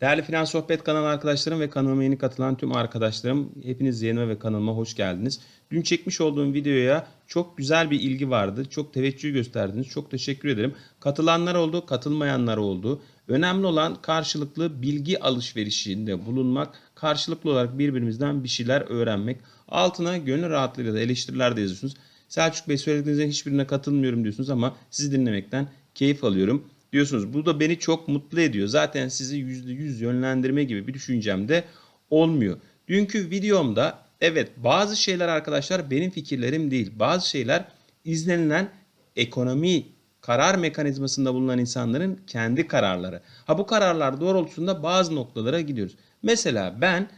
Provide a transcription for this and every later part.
Değerli Finans Sohbet kanalı arkadaşlarım ve kanalıma yeni katılan tüm arkadaşlarım hepiniz yayınıma ve kanalıma hoş geldiniz. Dün çekmiş olduğum videoya çok güzel bir ilgi vardı. Çok teveccüh gösterdiniz. Çok teşekkür ederim. Katılanlar oldu, katılmayanlar oldu. Önemli olan karşılıklı bilgi alışverişinde bulunmak, karşılıklı olarak birbirimizden bir şeyler öğrenmek. Altına gönül rahatlığıyla da eleştiriler de yazıyorsunuz. Selçuk Bey söylediğinizin hiçbirine katılmıyorum diyorsunuz ama sizi dinlemekten keyif alıyorum diyorsunuz. Bu da beni çok mutlu ediyor. Zaten sizi %100 yönlendirme gibi bir düşüncem de olmuyor. Dünkü videomda evet bazı şeyler arkadaşlar benim fikirlerim değil. Bazı şeyler izlenilen ekonomi karar mekanizmasında bulunan insanların kendi kararları. Ha bu kararlar doğrultusunda bazı noktalara gidiyoruz. Mesela ben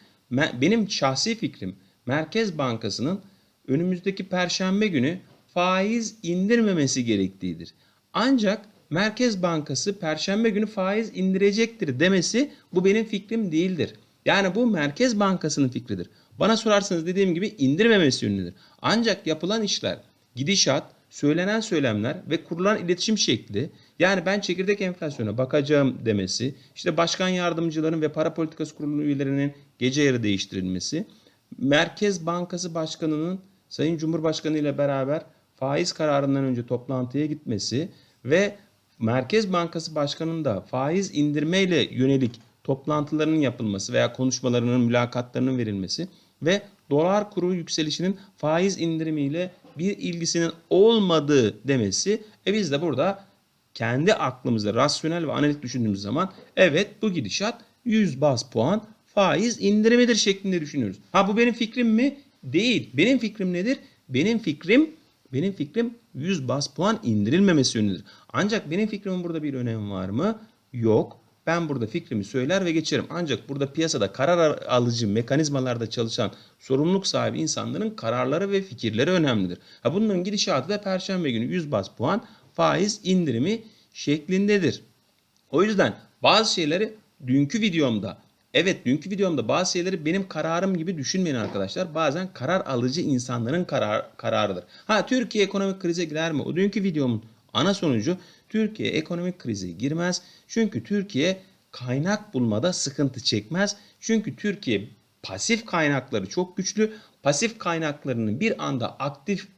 benim şahsi fikrim Merkez Bankası'nın önümüzdeki perşembe günü faiz indirmemesi gerektiğidir. Ancak Merkez Bankası perşembe günü faiz indirecektir demesi bu benim fikrim değildir. Yani bu Merkez Bankası'nın fikridir. Bana sorarsanız dediğim gibi indirmemesi yönündedir. Ancak yapılan işler, gidişat, söylenen söylemler ve kurulan iletişim şekli yani ben çekirdek enflasyona bakacağım demesi, işte başkan yardımcıların ve para politikası kurulu üyelerinin gece yarı değiştirilmesi, Merkez Bankası Başkanı'nın Sayın Cumhurbaşkanı ile beraber faiz kararından önce toplantıya gitmesi ve Merkez Bankası Başkanı'nın da faiz indirmeyle yönelik toplantılarının yapılması veya konuşmalarının, mülakatlarının verilmesi ve dolar kuru yükselişinin faiz indirimiyle bir ilgisinin olmadığı demesi. E biz de burada kendi aklımızda rasyonel ve analitik düşündüğümüz zaman evet bu gidişat 100 bas puan faiz indirimidir şeklinde düşünüyoruz. Ha bu benim fikrim mi? Değil. Benim fikrim nedir? Benim fikrim benim fikrim 100 bas puan indirilmemesi yönündedir. Ancak benim fikrimin burada bir önemi var mı? Yok. Ben burada fikrimi söyler ve geçerim. Ancak burada piyasada karar alıcı mekanizmalarda çalışan sorumluluk sahibi insanların kararları ve fikirleri önemlidir. Ha bunların gidişatı da perşembe günü 100 bas puan faiz indirimi şeklindedir. O yüzden bazı şeyleri dünkü videomda Evet dünkü videomda bazı şeyleri benim kararım gibi düşünmeyin arkadaşlar. Bazen karar alıcı insanların karar, kararıdır. Ha Türkiye ekonomik krize girer mi? O dünkü videomun ana sonucu Türkiye ekonomik krize girmez. Çünkü Türkiye kaynak bulmada sıkıntı çekmez. Çünkü Türkiye pasif kaynakları çok güçlü. Pasif kaynaklarını bir anda aktif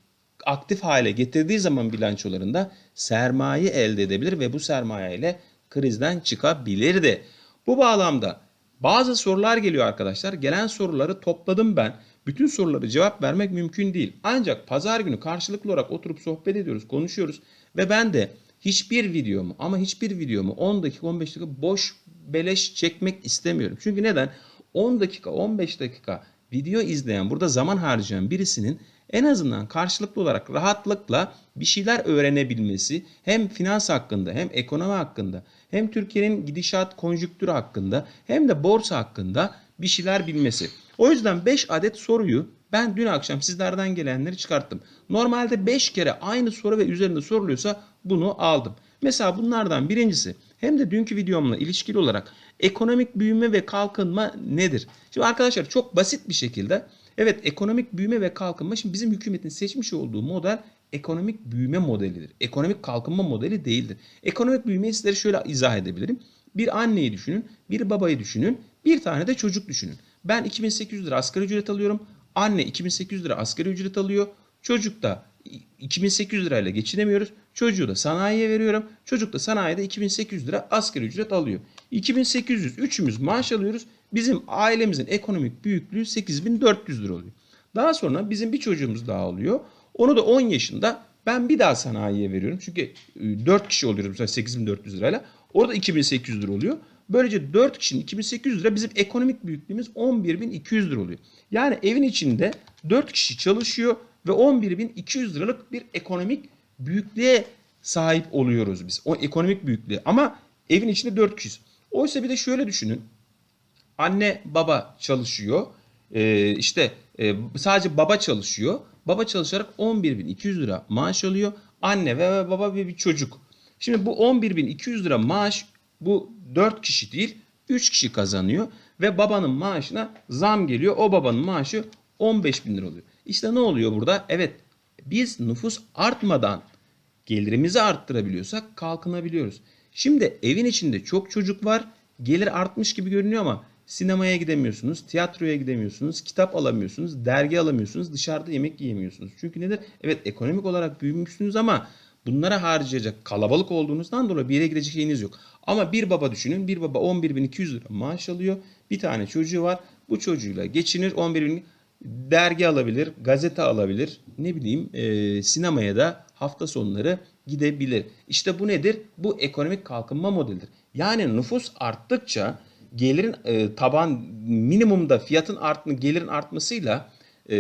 aktif hale getirdiği zaman bilançolarında sermaye elde edebilir ve bu sermaye ile krizden çıkabilir de. Bu bağlamda bazı sorular geliyor arkadaşlar. Gelen soruları topladım ben. Bütün soruları cevap vermek mümkün değil. Ancak pazar günü karşılıklı olarak oturup sohbet ediyoruz, konuşuyoruz. Ve ben de hiçbir videomu ama hiçbir videomu 10 dakika 15 dakika boş beleş çekmek istemiyorum. Çünkü neden? 10 dakika 15 dakika video izleyen burada zaman harcayan birisinin en azından karşılıklı olarak rahatlıkla bir şeyler öğrenebilmesi hem finans hakkında hem ekonomi hakkında hem Türkiye'nin gidişat konjüktürü hakkında hem de borsa hakkında bir şeyler bilmesi. O yüzden 5 adet soruyu ben dün akşam sizlerden gelenleri çıkarttım. Normalde 5 kere aynı soru ve üzerinde soruluyorsa bunu aldım. Mesela bunlardan birincisi hem de dünkü videomla ilişkili olarak ekonomik büyüme ve kalkınma nedir? Şimdi arkadaşlar çok basit bir şekilde evet ekonomik büyüme ve kalkınma şimdi bizim hükümetin seçmiş olduğu model ekonomik büyüme modelidir. Ekonomik kalkınma modeli değildir. Ekonomik büyümeyi sizlere şöyle izah edebilirim. Bir anneyi düşünün, bir babayı düşünün, bir tane de çocuk düşünün. Ben 2800 lira asgari ücret alıyorum. Anne 2800 lira asgari ücret alıyor. Çocuk da 2800 lirayla geçinemiyoruz. Çocuğu da sanayiye veriyorum. Çocuk da sanayide 2800 lira asgari ücret alıyor. 2800 üçümüz maaş alıyoruz. Bizim ailemizin ekonomik büyüklüğü 8400 lira oluyor. Daha sonra bizim bir çocuğumuz daha oluyor. Onu da 10 yaşında ben bir daha sanayiye veriyorum. Çünkü 4 kişi oluyoruz mesela 8400 lirayla. Orada 2800 lira oluyor. Böylece 4 kişinin 2800 lira bizim ekonomik büyüklüğümüz 11.200 lira oluyor. Yani evin içinde 4 kişi çalışıyor ve 11.200 liralık bir ekonomik büyüklüğe sahip oluyoruz biz. O ekonomik büyüklüğe ama evin içinde 4 kişi. Oysa bir de şöyle düşünün. Anne baba çalışıyor. Ee, işte e, sadece baba çalışıyor. Baba çalışarak 11.200 lira maaş alıyor. Anne ve baba ve bir çocuk. Şimdi bu 11.200 lira maaş bu 4 kişi değil 3 kişi kazanıyor. Ve babanın maaşına zam geliyor. O babanın maaşı 15 bin lira oluyor. İşte ne oluyor burada? Evet biz nüfus artmadan gelirimizi arttırabiliyorsak kalkınabiliyoruz. Şimdi evin içinde çok çocuk var gelir artmış gibi görünüyor ama sinemaya gidemiyorsunuz, tiyatroya gidemiyorsunuz, kitap alamıyorsunuz, dergi alamıyorsunuz, dışarıda yemek yiyemiyorsunuz. Çünkü nedir? Evet ekonomik olarak büyümüşsünüz ama bunlara harcayacak kalabalık olduğunuzdan dolayı bir yere gidecek şeyiniz yok. Ama bir baba düşünün, bir baba 11.200 lira maaş alıyor, bir tane çocuğu var, bu çocuğuyla geçinir 11.000 dergi alabilir, gazete alabilir, ne bileyim e, sinemaya da hafta sonları gidebilir. İşte bu nedir? Bu ekonomik kalkınma modelidir. Yani nüfus arttıkça gelirin e, taban minimumda fiyatın artma, gelirin artmasıyla e,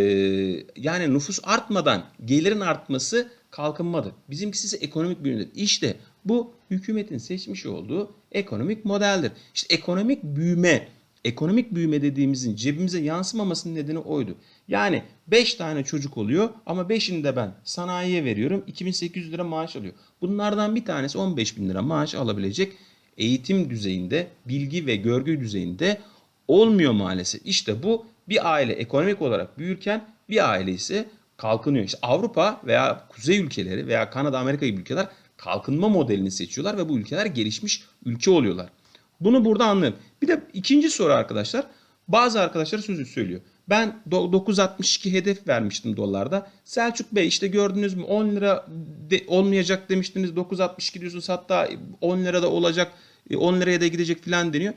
yani nüfus artmadan gelirin artması kalkınmadır. Bizimkisi ise ekonomik büyümedir. İşte bu hükümetin seçmiş olduğu ekonomik modeldir. İşte ekonomik büyüme ekonomik büyüme dediğimizin cebimize yansımamasının nedeni oydu. Yani 5 tane çocuk oluyor ama 5'ini de ben sanayiye veriyorum. 2800 lira maaş alıyor. Bunlardan bir tanesi 15 bin lira maaş alabilecek eğitim düzeyinde, bilgi ve görgü düzeyinde olmuyor maalesef. İşte bu bir aile ekonomik olarak büyürken bir aile ise kalkınıyor. İşte Avrupa veya kuzey ülkeleri veya Kanada, Amerika gibi ülkeler kalkınma modelini seçiyorlar ve bu ülkeler gelişmiş ülke oluyorlar. Bunu burada anlayın. Bir de ikinci soru arkadaşlar. Bazı arkadaşlar sözü söylüyor. Ben 9.62 hedef vermiştim dolarda. Selçuk Bey işte gördünüz mü 10 lira de, olmayacak demiştiniz. 9.62 diyorsunuz hatta 10 lira da olacak 10 liraya da gidecek filan deniyor.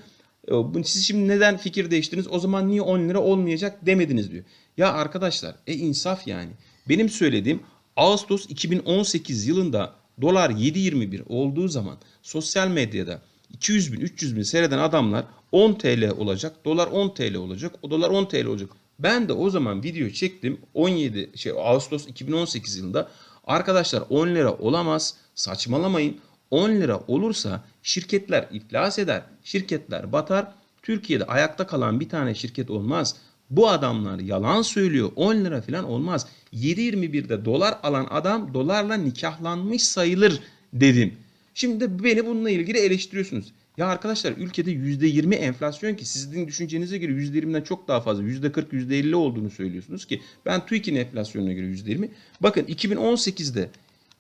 Siz şimdi neden fikir değiştiniz? O zaman niye 10 lira olmayacak demediniz diyor. Ya arkadaşlar e insaf yani. Benim söylediğim Ağustos 2018 yılında dolar 7.21 olduğu zaman sosyal medyada 200 bin 300 bin seyreden adamlar 10 TL olacak. Dolar 10 TL olacak. O dolar 10 TL olacak. Ben de o zaman video çektim. 17 şey Ağustos 2018 yılında. Arkadaşlar 10 lira olamaz. Saçmalamayın. 10 lira olursa şirketler iflas eder. Şirketler batar. Türkiye'de ayakta kalan bir tane şirket olmaz. Bu adamlar yalan söylüyor. 10 lira falan olmaz. 7.21'de dolar alan adam dolarla nikahlanmış sayılır dedim. Şimdi de beni bununla ilgili eleştiriyorsunuz. Ya arkadaşlar ülkede %20 enflasyon ki sizin düşüncenize göre %20'den çok daha fazla %40 %50 olduğunu söylüyorsunuz ki ben TÜİK'in enflasyonuna göre %20. Bakın 2018'de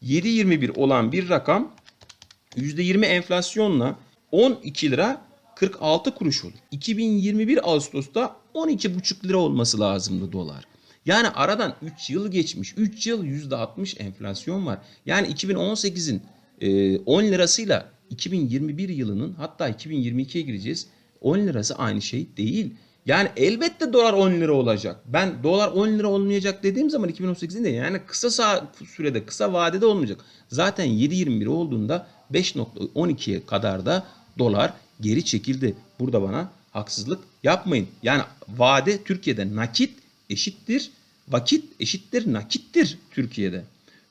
7.21 olan bir rakam %20 enflasyonla 12 lira 46 kuruş olur. 2021 Ağustos'ta 12,5 lira olması lazımdı dolar. Yani aradan 3 yıl geçmiş. 3 yıl %60 enflasyon var. Yani 2018'in 10 lirasıyla 2021 yılının hatta 2022'ye gireceğiz 10 lirası aynı şey değil. Yani elbette dolar 10 lira olacak. Ben dolar 10 lira olmayacak dediğim zaman 2018'in de yani kısa sürede kısa vadede olmayacak. Zaten 7.21 olduğunda 5.12'ye kadar da dolar geri çekildi. Burada bana haksızlık yapmayın. Yani vade Türkiye'de nakit eşittir vakit eşittir nakittir Türkiye'de.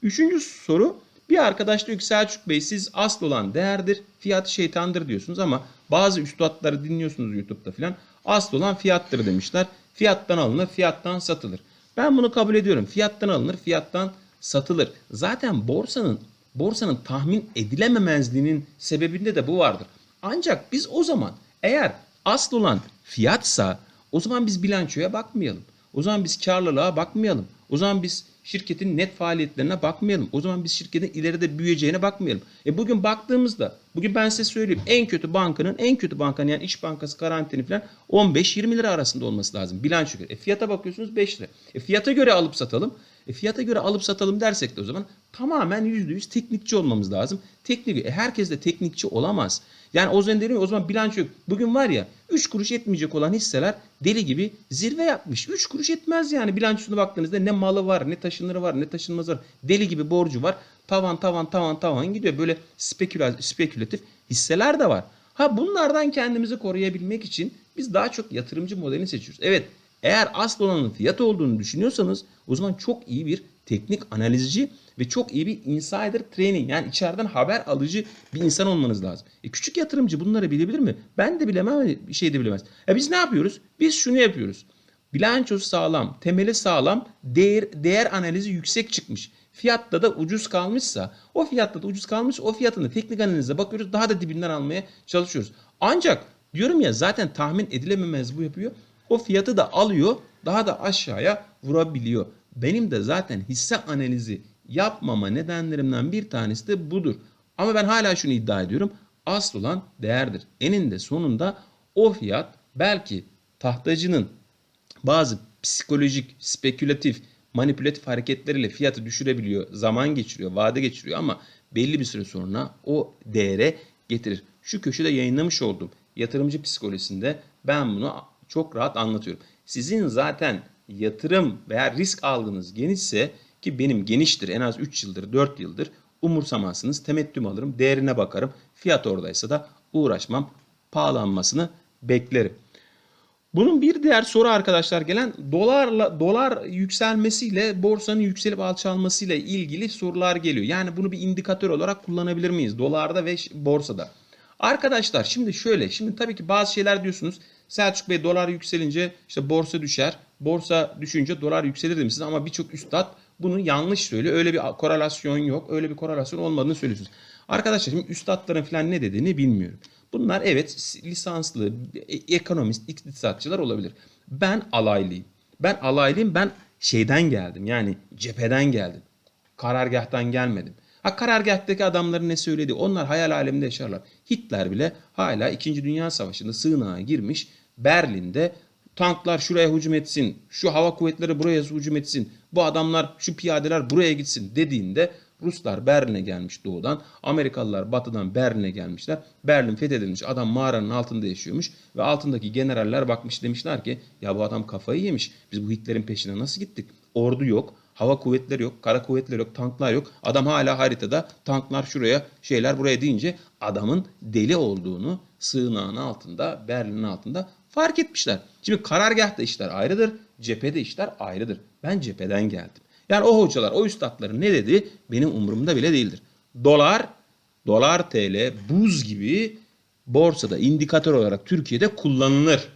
Üçüncü soru bir arkadaş diyor ki Selçuk Bey siz asıl olan değerdir, fiyat şeytandır diyorsunuz ama bazı üstadları dinliyorsunuz YouTube'da filan. Asıl olan fiyattır demişler. Fiyattan alınır, fiyattan satılır. Ben bunu kabul ediyorum. Fiyattan alınır, fiyattan satılır. Zaten borsanın borsanın tahmin edilememezliğinin sebebinde de bu vardır. Ancak biz o zaman eğer asıl olan fiyatsa o zaman biz bilançoya bakmayalım. O zaman biz karlılığa bakmayalım. O zaman biz şirketin net faaliyetlerine bakmayalım. O zaman biz şirketin ileride büyüyeceğine bakmayalım. E bugün baktığımızda, bugün ben size söyleyeyim en kötü bankanın, en kötü bankanın yani İş Bankası garantini falan 15-20 lira arasında olması lazım. Bilanço göre. E fiyata bakıyorsunuz 5 lira. E fiyata göre alıp satalım. E fiyata göre alıp satalım dersek de o zaman tamamen %100 teknikçi olmamız lazım. Teknik, e herkes de teknikçi olamaz. Yani o zaman dedim o zaman bilanço yok. Bugün var ya 3 kuruş etmeyecek olan hisseler deli gibi zirve yapmış. 3 kuruş etmez yani bilançosuna baktığınızda ne malı var, ne taşınırı var, ne taşınmazı var. Deli gibi borcu var. Tavan tavan tavan tavan gidiyor. Böyle spekülatif, spekülatif hisseler de var. Ha bunlardan kendimizi koruyabilmek için biz daha çok yatırımcı modelini seçiyoruz. Evet eğer asıl olanın fiyat olduğunu düşünüyorsanız o zaman çok iyi bir teknik analizci ve çok iyi bir insider training yani içeriden haber alıcı bir insan olmanız lazım. E küçük yatırımcı bunları bilebilir mi? Ben de bilemem bir şey de bilemez. E biz ne yapıyoruz? Biz şunu yapıyoruz. Bilançosu sağlam, temeli sağlam, değer, değer analizi yüksek çıkmış. Fiyatta da ucuz kalmışsa, o fiyatta da ucuz kalmış, o fiyatını teknik analize bakıyoruz, daha da dibinden almaya çalışıyoruz. Ancak diyorum ya zaten tahmin edilememez bu yapıyor. O fiyatı da alıyor, daha da aşağıya vurabiliyor. Benim de zaten hisse analizi yapmama nedenlerimden bir tanesi de budur. Ama ben hala şunu iddia ediyorum. Asıl olan değerdir. Eninde sonunda o fiyat belki tahtacının bazı psikolojik, spekülatif, manipülatif hareketleriyle fiyatı düşürebiliyor, zaman geçiriyor, vade geçiriyor ama belli bir süre sonra o değere getirir. Şu köşede yayınlamış olduğum yatırımcı psikolojisinde ben bunu çok rahat anlatıyorum. Sizin zaten yatırım veya risk algınız genişse ki benim geniştir en az 3 yıldır 4 yıldır umursamazsınız. Temettüm alırım, değerine bakarım. Fiyat oradaysa da uğraşmam. Pahalanmasını beklerim. Bunun bir diğer soru arkadaşlar gelen dolarla dolar yükselmesiyle borsanın yükselip alçalmasıyla ilgili sorular geliyor. Yani bunu bir indikatör olarak kullanabilir miyiz dolarda ve borsada? Arkadaşlar şimdi şöyle şimdi tabii ki bazı şeyler diyorsunuz. Selçuk Bey dolar yükselince işte borsa düşer. Borsa düşünce dolar yükselir demişsiniz ama birçok üstad bunu yanlış söylüyor. Öyle bir korelasyon yok. Öyle bir korelasyon olmadığını söylüyorsunuz. Arkadaşlar şimdi üstadların falan ne dediğini bilmiyorum. Bunlar evet lisanslı e- ekonomist, iktisatçılar olabilir. Ben alaylıyım. Ben alaylıyım. Ben şeyden geldim. Yani cepheden geldim. Karargahtan gelmedim. Ha karargahtaki adamların ne söyledi? Onlar hayal aleminde yaşarlar. Hitler bile hala 2. Dünya Savaşı'nda sığınağa girmiş. Berlin'de tanklar şuraya hücum etsin, şu hava kuvvetleri buraya hücum etsin, bu adamlar, şu piyadeler buraya gitsin dediğinde Ruslar Berlin'e gelmiş doğudan, Amerikalılar batıdan Berlin'e gelmişler. Berlin fethedilmiş, adam mağaranın altında yaşıyormuş ve altındaki generaller bakmış demişler ki ya bu adam kafayı yemiş. Biz bu Hitler'in peşine nasıl gittik? Ordu yok, hava kuvvetleri yok, kara kuvvetleri yok, tanklar yok. Adam hala haritada tanklar şuraya, şeyler buraya deyince adamın deli olduğunu sığınağın altında, Berlin'in altında fark etmişler. Şimdi karargahta işler ayrıdır, cephede işler ayrıdır. Ben cepheden geldim. Yani o hocalar, o üstadların ne dedi benim umurumda bile değildir. Dolar, dolar TL buz gibi borsada indikatör olarak Türkiye'de kullanılır.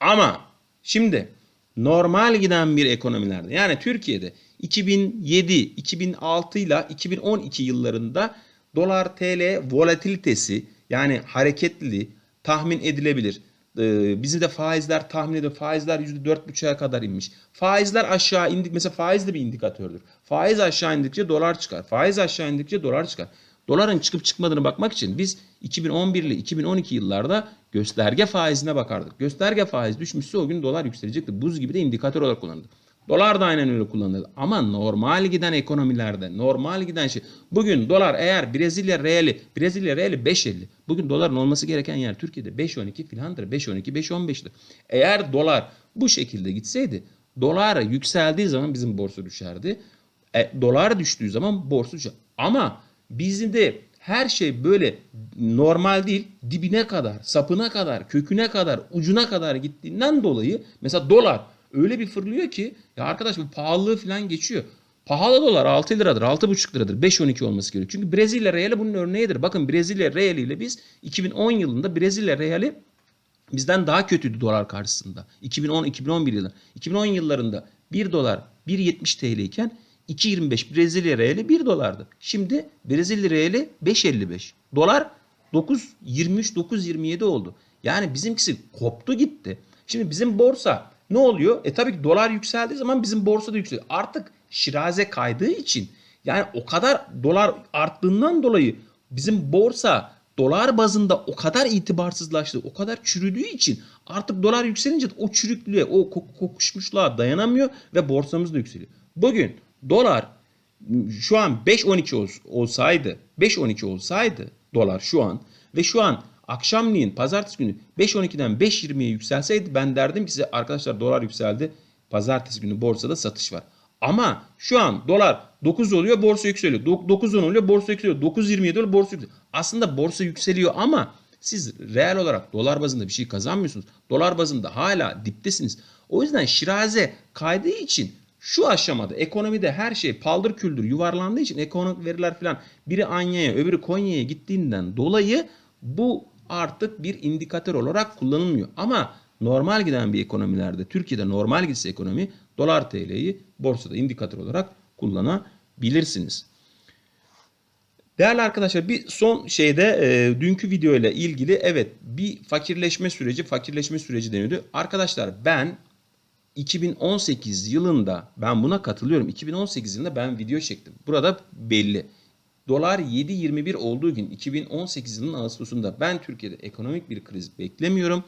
Ama şimdi normal giden bir ekonomilerde yani Türkiye'de 2007, 2006 ile 2012 yıllarında dolar TL volatilitesi yani hareketli, tahmin edilebilir. Ee, de faizler tahmin ediyor. Faizler %4,5'a kadar inmiş. Faizler aşağı indik. Mesela faiz de bir indikatördür. Faiz aşağı indikçe dolar çıkar. Faiz aşağı indikçe dolar çıkar. Doların çıkıp çıkmadığını bakmak için biz 2011 ile 2012 yıllarda gösterge faizine bakardık. Gösterge faiz düşmüşse o gün dolar yükselecekti. Buz gibi de indikatör olarak kullanıldı. Dolar da aynen öyle kullanılır. Ama normal giden ekonomilerde, normal giden şey. Bugün dolar eğer Brezilya reali, Brezilya reali 5.50. Bugün doların olması gereken yer Türkiye'de 5.12 filandır. 5.12, 5.15'tir. Eğer dolar bu şekilde gitseydi, dolar yükseldiği zaman bizim borsa düşerdi. E, dolar düştüğü zaman borsa düşer. Ama bizim de her şey böyle normal değil. Dibine kadar, sapına kadar, köküne kadar, ucuna kadar gittiğinden dolayı mesela dolar öyle bir fırlıyor ki ya arkadaş bu pahalılığı falan geçiyor. Pahalı dolar 6 liradır, 6,5 liradır. 5-12 olması gerekiyor. Çünkü Brezilya reali bunun örneğidir. Bakın Brezilya reali ile biz 2010 yılında Brezilya reali bizden daha kötüydü dolar karşısında. 2010-2011 yılında. 2010 yıllarında 1 dolar 1.70 TL iken 2.25 Brezilya reali 1 dolardı. Şimdi Brezilya reali 5.55. Dolar 9.23 9.27 oldu. Yani bizimkisi koptu gitti. Şimdi bizim borsa ne oluyor? E tabii ki dolar yükseldiği zaman bizim borsa da yükseliyor. Artık şiraze kaydığı için yani o kadar dolar arttığından dolayı bizim borsa dolar bazında o kadar itibarsızlaştı, o kadar çürüdüğü için artık dolar yükselince o çürüklüğe, o kokuşmuşluğa dayanamıyor ve borsamız da yükseliyor. Bugün dolar şu an 5.12 olsaydı, 5.12 olsaydı dolar şu an ve şu an akşamleyin pazartesi günü 5.12'den 5.20'ye yükselseydi ben derdim ki size arkadaşlar dolar yükseldi. Pazartesi günü borsada satış var. Ama şu an dolar 9 oluyor borsa yükseliyor. 9.10 oluyor borsa yükseliyor. 9.27 oluyor borsa yükseliyor. Aslında borsa yükseliyor ama siz reel olarak dolar bazında bir şey kazanmıyorsunuz. Dolar bazında hala diptesiniz. O yüzden şiraze kaydığı için şu aşamada ekonomide her şey paldır küldür yuvarlandığı için ekonomik veriler falan biri Anya'ya öbürü Konya'ya gittiğinden dolayı bu artık bir indikatör olarak kullanılmıyor. Ama normal giden bir ekonomilerde Türkiye'de normal gitse ekonomi dolar TL'yi borsada indikatör olarak kullanabilirsiniz. Değerli arkadaşlar bir son şeyde e, dünkü video ile ilgili evet bir fakirleşme süreci fakirleşme süreci deniyordu. Arkadaşlar ben 2018 yılında ben buna katılıyorum. 2018 yılında ben video çektim. Burada belli. Dolar 7.21 olduğu gün 2018 yılının Ağustos'unda ben Türkiye'de ekonomik bir kriz beklemiyorum.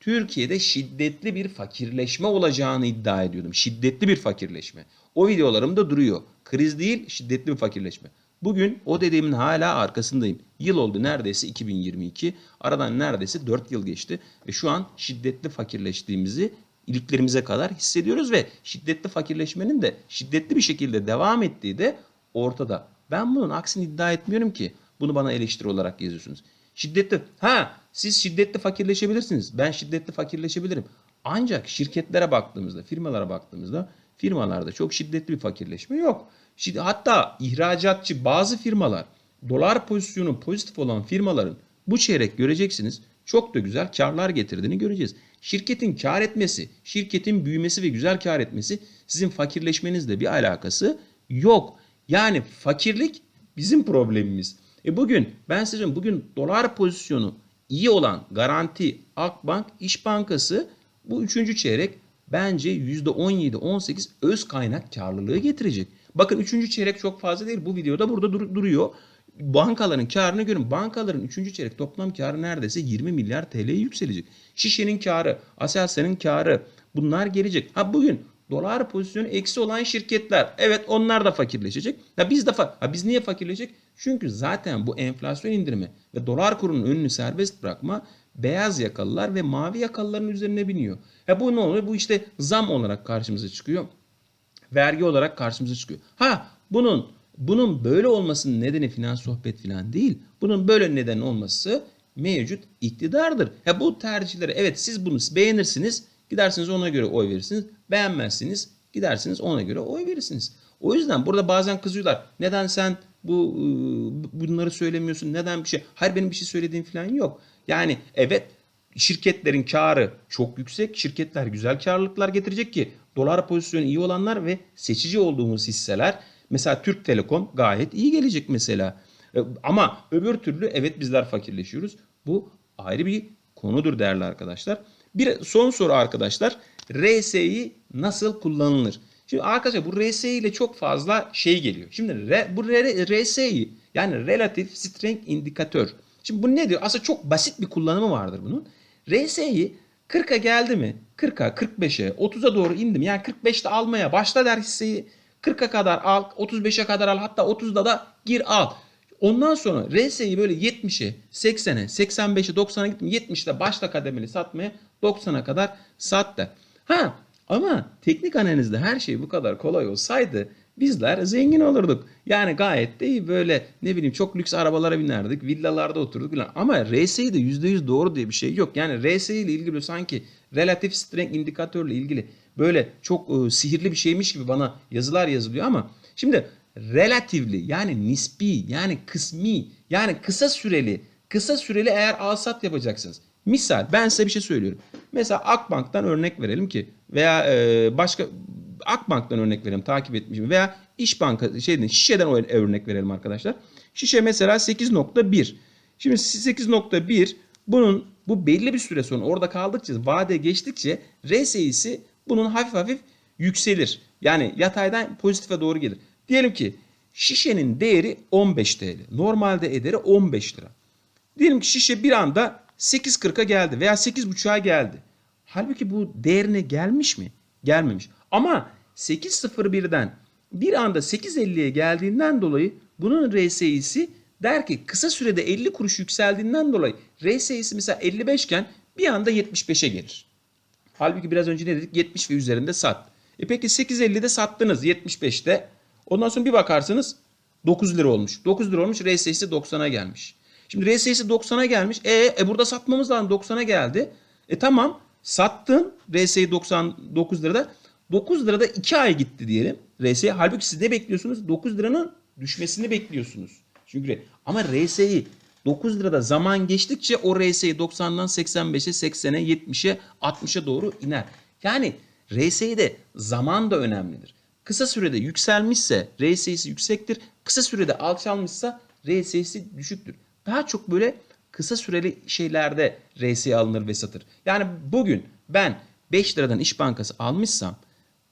Türkiye'de şiddetli bir fakirleşme olacağını iddia ediyordum. Şiddetli bir fakirleşme. O videolarımda duruyor. Kriz değil, şiddetli bir fakirleşme. Bugün o dediğimin hala arkasındayım. Yıl oldu neredeyse 2022. Aradan neredeyse 4 yıl geçti. Ve şu an şiddetli fakirleştiğimizi iliklerimize kadar hissediyoruz ve şiddetli fakirleşmenin de şiddetli bir şekilde devam ettiği de ortada. Ben bunun aksini iddia etmiyorum ki. Bunu bana eleştiri olarak yazıyorsunuz. Şiddetli, ha siz şiddetli fakirleşebilirsiniz. Ben şiddetli fakirleşebilirim. Ancak şirketlere baktığımızda, firmalara baktığımızda firmalarda çok şiddetli bir fakirleşme yok. Hatta ihracatçı bazı firmalar, dolar pozisyonu pozitif olan firmaların bu çeyrek göreceksiniz çok da güzel karlar getirdiğini göreceğiz. Şirketin kar etmesi, şirketin büyümesi ve güzel kar etmesi sizin fakirleşmenizle bir alakası yok. Yani fakirlik bizim problemimiz. E bugün ben size bugün dolar pozisyonu iyi olan Garanti, Akbank, İş Bankası bu üçüncü çeyrek bence %17-18 öz kaynak karlılığı getirecek. Bakın üçüncü çeyrek çok fazla değil. Bu videoda burada dur- duruyor. Bankaların karını görün. Bankaların üçüncü çeyrek toplam karı neredeyse 20 milyar TL'ye yükselecek. Şişe'nin karı, Aselsan'ın karı bunlar gelecek. Ha bugün dolar pozisyonu eksi olan şirketler evet onlar da fakirleşecek. Ya biz de fa- ha biz niye fakirleşecek? Çünkü zaten bu enflasyon indirimi ve dolar kurunun önünü serbest bırakma beyaz yakalılar ve mavi yakalıların üzerine biniyor. Ha bu ne oluyor? Bu işte zam olarak karşımıza çıkıyor vergi olarak karşımıza çıkıyor. Ha bunun bunun böyle olmasının nedeni finans sohbet falan değil. Bunun böyle neden olması mevcut iktidardır. Ha bu tercihleri evet siz bunu beğenirsiniz gidersiniz ona göre oy verirsiniz. Beğenmezsiniz gidersiniz ona göre oy verirsiniz. O yüzden burada bazen kızıyorlar. Neden sen bu ıı, bunları söylemiyorsun? Neden bir şey? Hayır benim bir şey söylediğim falan yok. Yani evet şirketlerin karı çok yüksek. Şirketler güzel karlılıklar getirecek ki dolar pozisyonu iyi olanlar ve seçici olduğumuz hisseler mesela Türk Telekom gayet iyi gelecek mesela. E, Ama öbür türlü evet bizler fakirleşiyoruz. Bu ayrı bir konudur değerli arkadaşlar. Bir son soru arkadaşlar. RSI nasıl kullanılır? Şimdi arkadaşlar bu RSI ile çok fazla şey geliyor. Şimdi re- bu R- RSI yani Relative Strength Indikatör. Şimdi bu ne diyor? Aslında çok basit bir kullanımı vardır bunun. RSI 40'a geldi mi? 40'a, 45'e, 30'a doğru indim. Yani 45'te almaya başla der hisseyi. 40'a kadar al, 35'e kadar al, hatta 30'da da gir al. Ondan sonra RSI'yi böyle 70'e, 80'e, 85'e, 90'a gittim. 70'te başla kademeli satmaya 90'a kadar sat der. Ha ama teknik analizde her şey bu kadar kolay olsaydı bizler zengin olurduk. Yani gayet de iyi böyle ne bileyim çok lüks arabalara binerdik, villalarda oturduk falan. Ama RSI de %100 doğru diye bir şey yok. Yani RSI ile ilgili sanki Relative Strength indikatörle ilgili böyle çok e, sihirli bir şeymiş gibi bana yazılar yazılıyor ama şimdi relatively yani nispi yani kısmi yani kısa süreli kısa süreli eğer alsat yapacaksınız. Misal ben size bir şey söylüyorum. Mesela Akbank'tan örnek verelim ki veya e, başka Akbank'tan örnek verelim takip etmişim veya İş Banka şeyden Şişe'den örnek verelim arkadaşlar. Şişe mesela 8.1. Şimdi 8.1 bunun bu belli bir süre sonra orada kaldıkça vade geçtikçe RSI'si bunun hafif hafif yükselir. Yani yataydan pozitife doğru gelir. Diyelim ki şişenin değeri 15 TL. Normalde ederi 15 lira. Diyelim ki şişe bir anda 8.40'a geldi veya 8.5'a geldi. Halbuki bu değerine gelmiş mi? Gelmemiş. Ama 8.01'den bir anda 8.50'ye geldiğinden dolayı bunun RSI'si der ki kısa sürede 50 kuruş yükseldiğinden dolayı RSI'si mesela 55 iken bir anda 75'e gelir. Halbuki biraz önce ne dedik? 70 ve üzerinde sat. E peki 8.50'de sattınız 75'te. Ondan sonra bir bakarsınız 9 lira olmuş. 9 lira olmuş RSI'si 90'a gelmiş. Şimdi RSI'si 90'a gelmiş. E, e burada satmamız lazım 90'a geldi. E tamam sattın RSI 99 lirada. 9 lirada 2 ay gitti diyelim. RSI halbuki siz ne bekliyorsunuz? 9 liranın düşmesini bekliyorsunuz. Çünkü ama RSI 9 lirada zaman geçtikçe o RSI 90'dan 85'e, 80'e, 70'e, 60'a doğru iner. Yani RSI'de zaman da önemlidir. Kısa sürede yükselmişse RSI'si yüksektir. Kısa sürede alçalmışsa RSI'si düşüktür. Daha çok böyle kısa süreli şeylerde RSI alınır ve satır. Yani bugün ben 5 liradan İş Bankası almışsam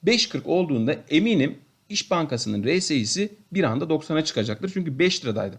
5.40 olduğunda eminim İş Bankası'nın RSI'si bir anda 90'a çıkacaktır. Çünkü 5 liradaydı.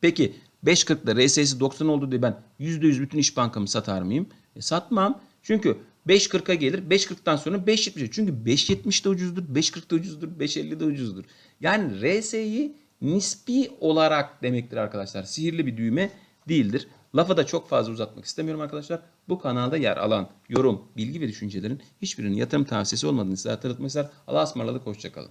Peki 5.40'da RSI'si 90 oldu diye ben %100 bütün İş Bankamı satar mıyım? E, satmam. Çünkü 5.40'a gelir. 5.40'tan sonra 5.70'e. Çünkü 5.70 de ucuzdur. 5.40 da ucuzdur. 5.50 de ucuzdur. Yani RSI'yi nispi olarak demektir arkadaşlar. Sihirli bir düğme değildir. Lafa da çok fazla uzatmak istemiyorum arkadaşlar. Bu kanalda yer alan yorum, bilgi ve düşüncelerin hiçbirinin yatırım tavsiyesi olmadığını size hatırlatmak ister. Allah'a ısmarladık. Hoşçakalın.